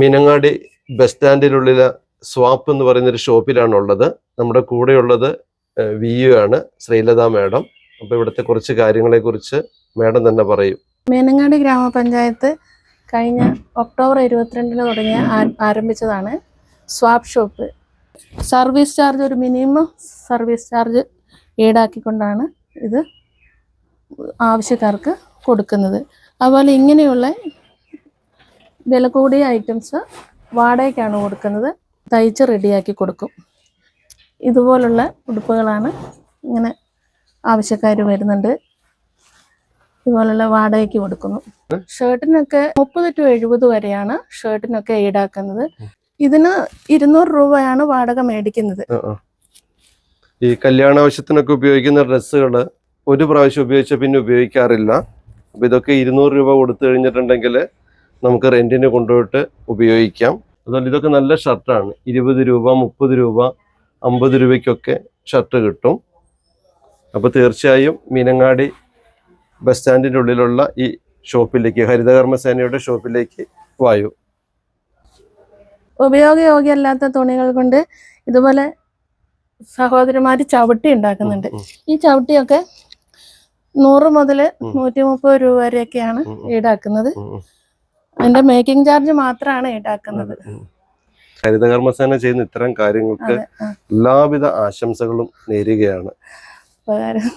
Meenangadi bus സ്റ്റാൻഡിനുള്ളിലെ swap എന്ന് പറയുന്നൊരു ഷോപ്പിലാണ് ഉള്ളത് നമ്മുടെ കൂടെയുള്ളത് വി യു ആണ് ശ്രീലത മാഡം. അപ്പോൾ ഇവിടുത്തെ കുറച്ച് കാര്യങ്ങളെ കുറിച്ച് മാഡം തന്നെ പറയും. മീനങ്ങാടി ഗ്രാമപഞ്ചായത്ത് കഴിഞ്ഞ ഒക്ടോബർ ഇരുപത്തിരണ്ടിന് തുടങ്ങിയ ആരംഭിച്ചതാണ് സ്വാപ്പ് ഷോപ്പ്. സർവീസ് ചാർജ് ഒരു മിനിമം സർവീസ് ചാർജ് ഈടാക്കിക്കൊണ്ടാണ് ഇത് ആവശ്യക്കാർക്ക് കൊടുക്കുന്നത്. അതുപോലെ ഇങ്ങനെയുള്ള വില കൂടിയ ഐറ്റംസ് വാടകയ്ക്കാണ് കൊടുക്കുന്നത്. തയ്ച്ച് റെഡിയാക്കി കൊടുക്കും. ഇതുപോലുള്ള ഉടുപ്പുകളാണ് ഇങ്ങനെ ആവശ്യക്കാർ വരുന്നുണ്ട്. ഇതുപോലുള്ള വാടകയ്ക്ക് കൊടുക്കുന്നു. ഷർട്ടിനൊക്കെ മുപ്പത് ടു എഴുപത് വരെയാണ് ഷർട്ടിനൊക്കെ ഈടാക്കുന്നത്. ഇതിന് ഇരുന്നൂറ് രൂപയാണ് വാടക മേടിക്കുന്നത്. ഈ കല്യാണ ആവശ്യത്തിനൊക്കെ ഉപയോഗിക്കുന്ന ഡ്രസ്സുകൾ ഒരു പ്രാവശ്യം ഉപയോഗിച്ച പിന്നെ ഉപയോഗിക്കാറില്ല. അപ്പൊ ഇതൊക്കെ ഇരുന്നൂറ് രൂപ കൊടുത്തു കഴിഞ്ഞിട്ടുണ്ടെങ്കിൽ നമുക്ക് റെന്റിന് കൊണ്ടുപോയിട്ട് ഉപയോഗിക്കാം. അതുപോലെ ഇതൊക്കെ നല്ല ഷർട്ടാണ് ഇരുപത് രൂപ മുപ്പത് രൂപ അമ്പത് രൂപയ്ക്കൊക്കെ ഷർട്ട് കിട്ടും. അപ്പോൾ തീർച്ചയായും മീനങ്ങാടി ബസ് സ്റ്റാൻഡിന്റെ ഉള്ളിലുള്ള ഈ ഷോപ്പിലേക്ക് ഹരിതകർമ്മസേനയുടെ ഷോപ്പിലേക്ക് വായു. ഉപയോഗയോഗ്യമല്ലാത്ത തുണികൾ കൊണ്ട് ഇതുപോലെ സഹോദരന്മാർ ചവിട്ടി ഉണ്ടാക്കുന്നുണ്ട്. ഈ ചവിട്ടിയൊക്കെ നൂറ് മുതൽ. നൂറ്റി മുപ്പത് രൂപ വരെയൊക്കെയാണ് ഈടാക്കുന്നത്. അതിന്റെ മേക്കിംഗ് ചാർജ് മാത്രമാണ് ഈടാക്കുന്നത്. ഹരിതകർമ്മസേന ചെയ്യുന്ന ഇത്തരം കാര്യങ്ങൾക്ക് എല്ലാവിധ ആശംസകളും നേരുകയാണ്. ഉപകാരം.